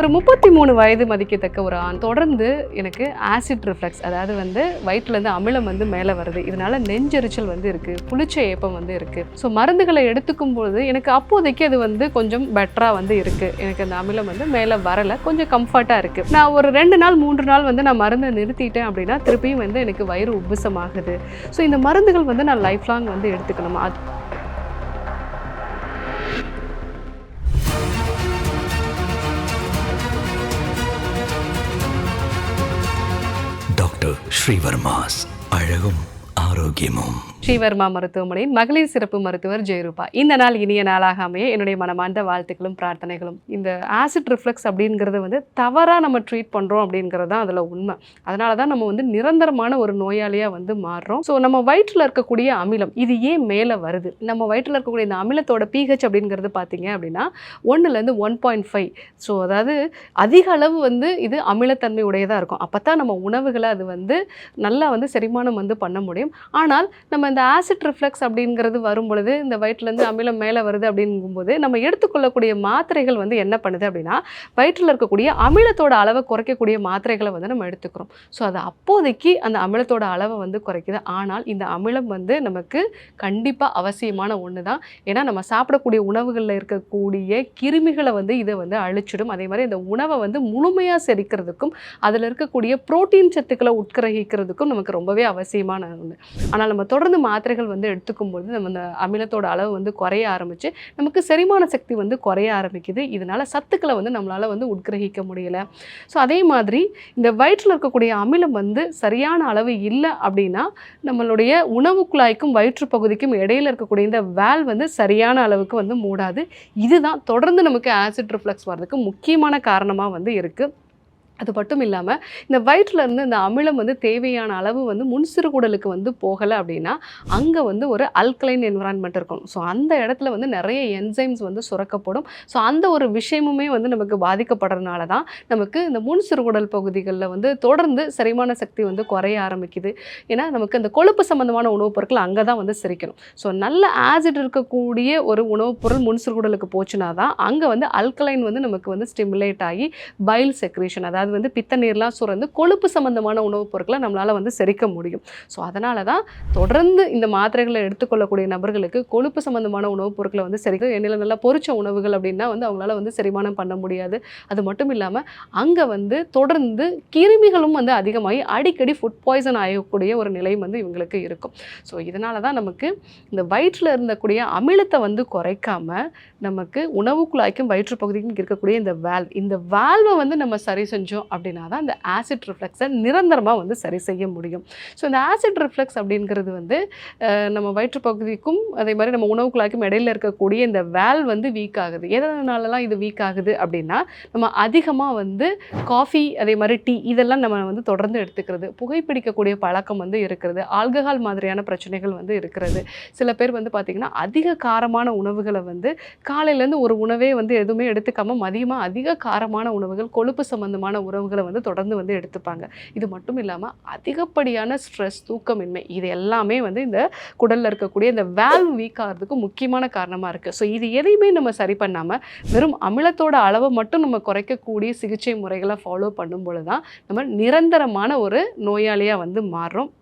ஒரு முப்பத்தி மூணு வயது மதிக்கத்தக்க ஒரு ஆண். தொடர்ந்து எனக்கு ஆசிட் ரிஃப்ளெக்ஸ் அதாவது வந்து வயிற்றுலேருந்து அமிலம் வந்து மேலே வருது. இதனால நெஞ்செரிச்சல் வந்து இருக்குது புளிச்ச ஏப்பம் வந்து இருக்குது ஸோ மருந்துகளை எடுத்துக்கும் பொழுது எனக்கு அப்போதைக்கு அது வந்து கொஞ்சம் பெட்டராக வந்து இருக்குது எனக்கு அந்த அமிலம் வந்து மேலே வரலை கொஞ்சம் கம்ஃபர்ட்டாக இருக்குது நான் ஒரு ரெண்டு நாள் மூன்று நாள் வந்து நான் மருந்தை நிறுத்திட்டேன் அப்படின்னா திருப்பியும் வந்து எனக்கு வயிறு உப்புசமாகுது. ஸோ இந்த மருந்துகள் வந்து நான் லைஃப் லாங் வந்து எடுத்துக்கணுமா? ஸ்ரீவர்மாஸ். அழகும் ஆரோக்கியமும். ஸ்ரீவர்மா மருத்துவமனையின் மகளிர் சிறப்பு மருத்துவர் ஜெயரூபா. இந்த நாள் இனிய நாளாக அமைய என்னுடைய மனமார்ந்த வாழ்த்துக்களும் பிரார்த்தனைகளும். இந்த ஆசிட் ரிஃப்ளெக்ஸ் அப்படிங்கிறது வந்து தவறாக நம்ம ட்ரீட் பண்ணுறோம் அப்படிங்கிறது தான் அதில் உண்மை. அதனால தான் நம்ம வந்து நிரந்தரமான ஒரு நோயாளியாக வந்து மாறுறோம். ஸோ நம்ம வயிற்றில் இருக்கக்கூடிய அமிலம் இது ஏன் மேலே வருது? நம்ம வயிற்றில் இருக்கக்கூடிய இந்த அமிலத்தோட பிஹெச் அப்படிங்கிறது பார்த்தீங்க அப்படின்னா ஒன்றுலேருந்து ஒன் பாயிண்ட் ஃபைவ் ஸோ அதாவது அதிக அளவு வந்து இது அமிலத்தன்மை உடையதாக இருக்கும். அப்போ தான் நம்ம உணவுகளை அது வந்து நல்லா வந்து செரிமானம் வந்து பண்ண முடியும். ஆனால் நம்ம இந்த ஆசிட் ரிஃப்ளெக்ஸ் அப்படிங்கிறது வரும் பொழுது இந்த வயிற்றுலேருந்து அமிலம் மேலே வருது அப்படிங்கும்போது நம்ம எடுத்துக்கொள்ளக்கூடிய மாத்திரைகள் வந்து என்ன பண்ணுது அப்படின்னா வயிற்றில் இருக்கக்கூடிய அமிலத்தோட அளவை குறைக்கக்கூடிய மாத்திரைகளை வந்து நம்ம எடுத்துக்கிறோம். ஸோ அது அப்போதைக்கு அந்த அமிலத்தோட அளவை வந்து குறைக்குது. ஆனால் இந்த அமிலம் வந்து நமக்கு கண்டிப்பாக அவசியமான ஒன்று தான் ஏன்னா நம்ம சாப்பிடக்கூடிய உணவுகளில் இருக்கக்கூடிய கிருமிகளை வந்து இதை வந்து அழிச்சிடும். அதே மாதிரி இந்த உணவை வந்து முழுமையாக செரிக்கிறதுக்கும் அதில் இருக்கக்கூடிய புரோட்டீன் சத்துக்களை உட்கிரகிக்கிறதுக்கும் நமக்கு ரொம்பவே அவசியமான ஒன்று ஆனால் நம்ம தொடர்ந்து மாத்திரைகள் வந்து எடுத்துக்கும்போது நம்ம அந்த அமிலத்தோட அளவு வந்து குறைய ஆரம்பித்து நமக்கு செரிமான சக்தி வந்து குறைய ஆரம்பிக்குது. இதனால் சத்துக்களை வந்து நம்மளால் வந்து உட்கிரகிக்க முடியலை. ஸோ அதே மாதிரி இந்த வயிற்றில் இருக்கக்கூடிய அமிலம் வந்து சரியான அளவு இல்லை அப்படின்னா நம்மளுடைய உணவு குழாய்க்கும் வயிற்று பகுதிக்கும் இடையில இருக்கக்கூடிய இந்த வேல் வந்து சரியான அளவுக்கு வந்து மூடாது. இதுதான் தொடர்ந்து நமக்கு ஆசிட் ரிஃப்ளெக்ஸ் வர்றதுக்கு முக்கியமான காரணமாக வந்து இருக்குது அது மட்டும் இல்லாமல் இந்த வயிற்றுல இருந்து இந்த அமிலம் வந்து தேவையான அளவு வந்து முன்சிறுகுடலுக்கு வந்து போகலை அப்படின்னா அங்கே வந்து ஒரு அல்கலைன் என்விரான்மெண்ட் இருக்கும். ஸோ அந்த இடத்துல வந்து நிறைய என்சைம்ஸ் வந்து சுரக்கப்படும். ஸோ அந்த ஒரு விஷயமுமே வந்து நமக்கு பாதிக்கப்படுறதுனால தான் நமக்கு இந்த முன்சிறுகுடல் பகுதிகளில் வந்து தொடர்ந்து செரிமான சக்தி வந்து குறைய ஆரம்பிக்குது. ஏன்னா நமக்கு அந்த கொழுப்பு சம்மந்தமான உணவுப் பொருட்கள் அங்கே தான் வந்து சிரிக்கணும். ஸோ நல்ல ஆசிட் இருக்கக்கூடிய ஒரு உணவுப் பொருள் முன்சிறுகுடலுக்கு போச்சுன்னா தான் அங்கே வந்து அல்கலைன் வந்து நமக்கு வந்து ஸ்டிமுலேட் ஆகி பைல் செக்ரேஷன் அதாவது வந்து பித்த நீர்லாம் சுரந்து கொழுப்பு சம்மந்தமான உணவுப் பொருட்களை நம்மளால் வந்து செரிக்க முடியும். ஸோ அதனால தான் தொடர்ந்து இந்த மாத்திரைகளை எடுத்துக்கொள்ளக்கூடிய நபர்களுக்கு கொழுப்பு சம்மந்தமான உணவுப் பொருட்களை வந்து செரிக்க எண்ணெயில் நல்லா பொறிச்ச உணவுகள் அப்படின்னா வந்து அவங்களால வந்து செரிமானம் பண்ண முடியாது. அது மட்டும் இல்லாமல் அங்கே வந்து தொடர்ந்து கிருமிகளும் வந்து அதிகமாகி அடிக்கடி ஃபுட் பாய்சன் ஆகக்கூடிய ஒரு நிலையும் வந்து இவங்களுக்கு இருக்கும். ஸோ இதனால தான் நமக்கு இந்த வயிற்றில் இருந்தக்கூடிய அமிலத்தை வந்து குறைக்காம நமக்கு உணவு குழாய்க்கும் வயிற்று பகுதிக்கும் இருக்கக்கூடிய இந்த வேல்வ் இந்த வேல்வை வந்து நம்ம சரி செஞ்சோம் அப்படின்னா தான் அந்த ஆசிட் ரிஃப்ளெக்ஸை நிரந்தரமாக வந்து சரி செய்ய முடியும். ஸோ இந்த ஆசிட் ரிஃப்ளெக்ஸ் அப்படிங்கிறது வந்து நம்ம வயிற்று பகுதிக்கும் அதே மாதிரி நம்ம உணவு குழாய்க்கும் இடையில இருக்கக்கூடிய இந்த வேல் வந்து வீக் ஆகுது. எதனாலலாம் இது வீக் ஆகுது அப்படின்னா நம்ம அதிகமாக வந்து காஃபி அதே மாதிரி டீ இதெல்லாம் நம்ம வந்து தொடர்ந்து எடுத்துக்கிறது. புகைப்பிடிக்கக்கூடிய பழக்கம் வந்து இருக்கிறது. ஆல்கஹால் மாதிரியான பிரச்சனைகள் வந்து இருக்கிறது. சில பேர் வந்து பார்த்திங்கன்னா அதிக காரமான உணவுகளை வந்து காலையிலேருந்து ஒரு உணவே வந்து எதுவுமே எடுத்துக்காமல் மதியமாக அதிக காரமான உணவுகள் கொழுப்பு சம்பந்தமான உறவுகளை வந்து தொடர்ந்து வந்து எடுத்துப்பாங்க. இது மட்டும் இல்லாமல் அதிகப்படியான ஸ்ட்ரெஸ் தூக்கமின்மை இது எல்லாமே வந்து இந்த குடலில் இருக்கக்கூடிய இந்த வேல்வ் வீக் ஆகிறதுக்கு முக்கியமான காரணமாக இருக்குது ஸோ இது எதையுமே நம்ம சரி பண்ணாமல் வெறும் அமிலத்தோட அளவை மட்டும் நம்ம குறைக்கக்கூடிய சிகிச்சை முறைகளை ஃபாலோ பண்ணும் பொழுது தான் நம்ம நிரந்தரமான ஒரு நோயாளியாக வந்து மாறுறோம்.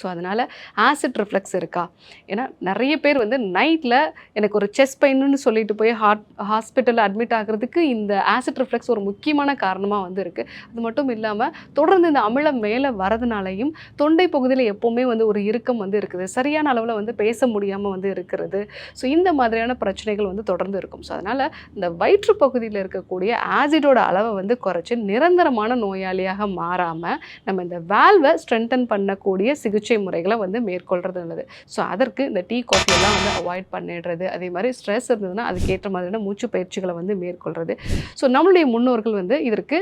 ஸோ அதனால் ஆசிட் ரிஃப்ளெக்ஸ் இருக்கா? ஏன்னா நிறைய பேர் வந்து நைட்டில் எனக்கு ஒரு செஸ்ட் பெயின்னு சொல்லிட்டு போய் ஹார்ட் ஹாஸ்பிட்டலில் அட்மிட் ஆகிறதுக்கு இந்த ஆசிட் ரிஃப்ளெக்ஸ் ஒரு முக்கியமான காரணமாக வந்து இருக்குது அது மட்டும் இல்லாமல் தொடர்ந்து இந்த அமிலம் மேலே வரதுனாலையும் தொண்டை பகுதியில் எப்போவுமே வந்து ஒரு இறுக்கம் வந்து இருக்குது. சரியான அளவில் வந்து பேச முடியாமல் வந்து இருக்கிறது. ஸோ இந்த மாதிரியான பிரச்சனைகள் வந்து தொடர்ந்து இருக்கும். ஸோ அதனால் இந்த வயிற்று பகுதியில் இருக்கக்கூடிய ஆசிடோட அளவை வந்து குறைச்சி நிரந்தரமான நோயாளியாக மாறாமல் நம்ம இந்த வேல்வை ஸ்ட்ரென்தன் பண்ணக்கூடிய சிகிச்சை முறைகளை வந்து மேற்கொள்கிறது நல்லது. ஸோ அதற்கு இந்த டீ காஃபியெல்லாம் வந்து அவாய்ட் பண்ணிடுறது. அதே மாதிரி ஸ்ட்ரெஸ் இருந்ததுன்னா அதுக்கேற்ற மாதிரியான மூச்சு பயிற்சிகளை வந்து மேற்கொள்கிறது ஸோ நம்மளுடைய முன்னோர்கள் வந்து இதற்கு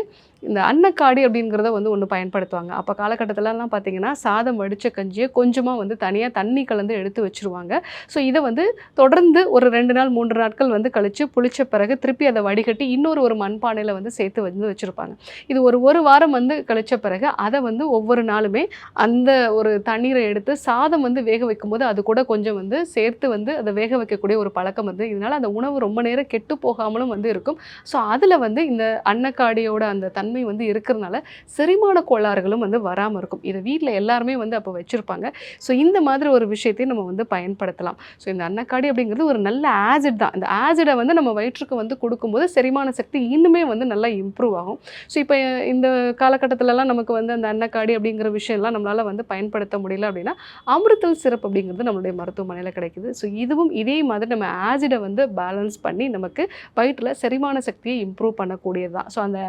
இந்த அன்னக்காடி அப்படிங்கிறத வந்து ஒன்று பயன்படுத்துவாங்க. அப்போ காலகட்டத்திலலாம் பார்த்தீங்கன்னா சாதம் வடித்த கஞ்சியை கொஞ்சமாக வந்து தனியாக தண்ணி கலந்து எடுத்து வச்சுருவாங்க. ஸோ இதை வந்து தொடர்ந்து ஒரு ரெண்டு நாள் மூன்று நாட்கள் வந்து கழித்து புளிச்ச பிறகு திருப்பி அதை வடிகட்டி இன்னொரு ஒரு மண்பானையில் வந்து சேர்த்து வந்து வச்சுருப்பாங்க. இது ஒரு ஒரு வாரம் வந்து கழிச்ச பிறகு அதை வந்து ஒவ்வொரு நாளுமே அந்த ஒரு தண்ணீரை எடுத்து சாதம் வந்து வேக வைக்கும்போது அது கூட கொஞ்சம் வந்து சேர்த்து வந்து அதை வேக வைக்கக்கூடிய ஒரு பழக்கம் வந்து இதனால் அந்த உணவு ரொம்ப நேரம் கெட்டு போகாமலும் வந்து இருக்கும். ஸோ அதில் வந்து இந்த அன்னக்காடியோட அந்த தன் தன்மை வந்து இருக்கிறதுனால செரிமான கோளாறுகளும் வந்து வராமல் இருக்கும். இதை வீட்டில் எல்லாருமே வந்து அப்போ வச்சுருப்பாங்க. ஸோ இந்த மாதிரி ஒரு விஷயத்தையும் நம்ம வந்து பயன்படுத்தலாம். ஸோ இந்த அன்னக்காடி அப்படிங்கிறது ஒரு நல்ல ஆசிட் தான். இந்த ஆசிடை வந்து நம்ம வயிற்றுக்கு வந்து கொடுக்கும்போது செரிமான சக்தி இன்னுமே வந்து நல்லா இம்ப்ரூவ் ஆகும். ஸோ இப்போ இந்த காலகட்டத்திலலாம் நமக்கு வந்து அந்த அன்னக்காடி அப்படிங்கிற விஷயம்லாம் நம்மளால் வந்து பயன்படுத்த முடியல அப்படின்னா அமிர்தல் சிறப்பு அப்படிங்கிறது நம்மளுடைய மருத்துவமனையில் கிடைக்குது. ஸோ இதுவும் இதே மாதிரி நம்ம ஆசிடை வந்து பேலன்ஸ் பண்ணி நமக்கு வயிற்றில் செரிமான சக்தியை இம்ப்ரூவ் பண்ணக்கூடியது தான். ஸோ அந்த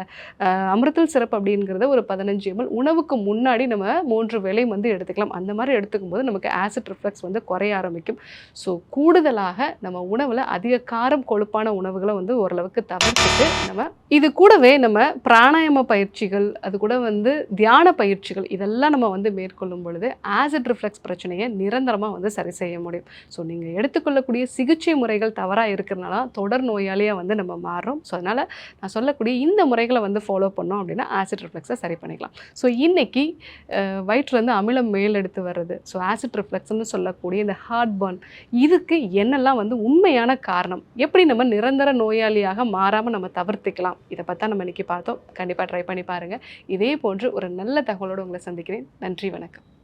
அமிர்தல் சிறப்பு அப்படிங்கிறத ஒரு பதினஞ்சு எம்எல் உணவுக்கு முன்னாடி நம்ம மூன்று வேலையும் வந்து எடுத்துக்கலாம். அந்த மாதிரி எடுத்துக்கும் போது நமக்கு ஆசிட் ரிஃப்ளெக்ஸ் வந்து குறைய ஆரம்பிக்கும். ஸோ கூடுதலாக நம்ம உணவில் அதிக காரம் கொழுப்பான உணவுகளை வந்து ஓரளவுக்கு தவிர்த்துட்டு நம்ம இது கூடவே நம்ம பிராணாயாம பயிற்சிகள் அது கூட வந்து தியான பயிற்சிகள் இதெல்லாம் நம்ம வந்து மேற்கொள்ளும் பொழுது ஆசிட் ரிஃப்ளெக்ஸ் பிரச்சனையை நிரந்தரமாக வந்து சரி செய்ய முடியும். ஸோ நீங்கள் எடுத்துக்கொள்ளக்கூடிய சிகிச்சை முறைகள் தவறாக இருக்கிறனால தொடர் நோயாளியாக வந்து நம்ம மாறுறோம். ஸோ அதனால் நான் சொல்லக்கூடிய இந்த முறைகளை வந்து ஃபாலோ பண்ணோம் அப்படின்னா ஆசிட் ரிஃப்ளெக்ஸை சரி பண்ணிக்கலாம். ஸோ இன்றைக்கி வயிற்றுலேருந்து அமிலம் மேலெடுத்து வர்றது ஸோ ஆசிட் ரிஃப்ளெக்ஸ்னு சொல்லக்கூடிய இந்த ஹார்ட் பர்ன் இதுக்கு என்னெல்லாம் வந்து உண்மையான காரணம்? எப்படி நம்ம நிரந்தர நோயாளியாக மாறாமல் நம்ம தவிர்த்துக்கலாம்? இதை பார்த்தா நம்ம இன்னைக்கு பார்த்தோம். கண்டிப்பாக ட்ரை பண்ணி பாருங்கள் இதே போன்று ஒரு நல்ல தகவலோடு உங்களை சந்திக்கிறேன். நன்றி வணக்கம்.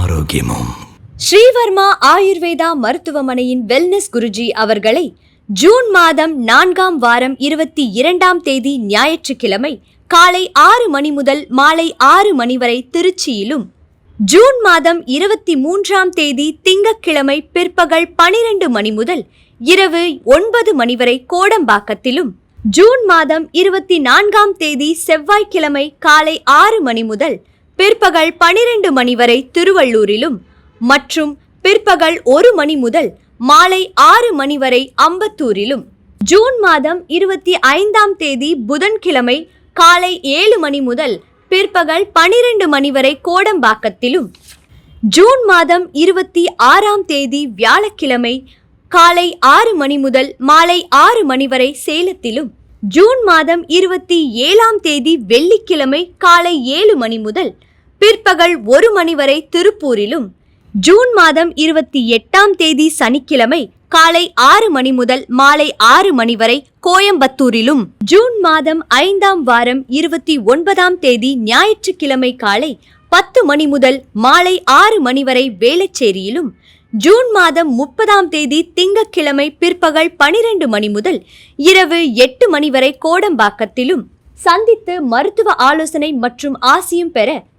ஆரோக்கியமும். ஸ்ரீவர்மா ஆயுர்வேதா மருத்துவமனையின் வெல்னஸ் குருஜி அவர்களை ஜூன் மாதம் நான்காம் வாரம் இருபத்தி இரண்டாம் தேதி ஞாயிற்றுக்கிழமை காலை ஆறு மணி முதல் மாலை ஆறு மணி வரை திருச்சியிலும் ஜூன் மாதம் இருபத்தி மூன்றாம் தேதி திங்கக்கிழமை பிற்பகல் பனிரெண்டு மணி முதல் இரவு ஒன்பது மணி வரை கோடம்பாக்கத்திலும் ஜூன் மாதம் இருபத்தி நான்காம் தேதி செவ்வாய்க்கிழமை காலை ஆறு மணி முதல் பிற்பகல் பனிரெண்டு மணி வரை திருவள்ளூரிலும் மற்றும் பிற்பகல் ஒரு மணி முதல் மாலை ஆறு மணி வரை அம்பத்தூரிலும். ஜூன் மாதம் இருபத்தி ஐந்தாம் தேதி புதன்கிழமை காலை ஏழு மணி முதல் பிற்பகல் பனிரெண்டு மணி வரை கோடம்பாக்கத்திலும். ஜூன் மாதம் இருபத்தி ஆறாம் தேதி வியாழக்கிழமை காலை ஆறு மணி முதல் மாலை ஆறு மணி வரை சேலத்திலும். ஜூன் மாதம் இருபத்தி ஏழாம் தேதி வெள்ளிக்கிழமை காலை ஏழு மணி முதல் பிற்பகல் ஒரு மணி வரை திருப்பூரிலும் ஜூன் மாதம் இருபத்தி எட்டாம் தேதி சனிக்கிழமை காலை ஆறு மணி முதல் மாலை ஆறு மணி வரை கோயம்புத்தூரிலும் ஜூன் மாதம் ஐந்தாம் வாரம் இருபத்தி ஒன்பதாம் தேதி ஞாயிற்றுக்கிழமை காலை பத்து மணி முதல் மாலை ஆறு மணி வரை வேளச்சேரியிலும் ஜூன் மாதம் முப்பதாம் தேதி திங்கக்கிழமை பிற்பகல் பனிரெண்டு மணி முதல் இரவு எட்டு மணி வரை கோடம்பாக்கத்திலும் சந்தித்து மருத்துவ ஆலோசனை மற்றும் ஆசியும் பெற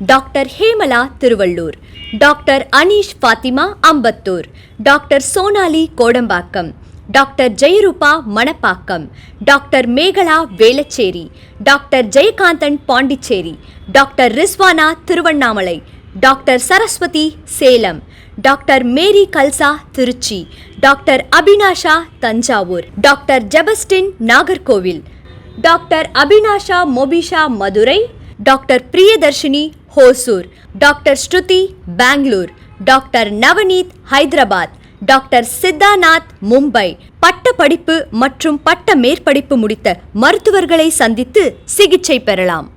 doctor Hemala Tiruvallur doctor Aneesh Fathima Ambattur doctor Sonali Kodambakkam doctor Jayarupa Manapakkam doctor Megala Velachery doctor Jayakanthan Pondicherry doctor Rizwana Tiruvannamalai doctor Saraswathi Salem doctor Mary Kalsa Trichy doctor Abinasha Thanjavur doctor Jebastin Nagercoil doctor Abinasha Mobisha Madurai doctor Priyadharshini Hosur. Doctor Shruti Bangalore. Doctor Navneet Hyderabad. Doctor Siddhanath Mumbai. பட்ட படிப்பு மற்றும் பட்ட மேற்படிப்பு முடித்த மருத்துவர்களை சந்தித்து சிகிச்சை பெறலாம்.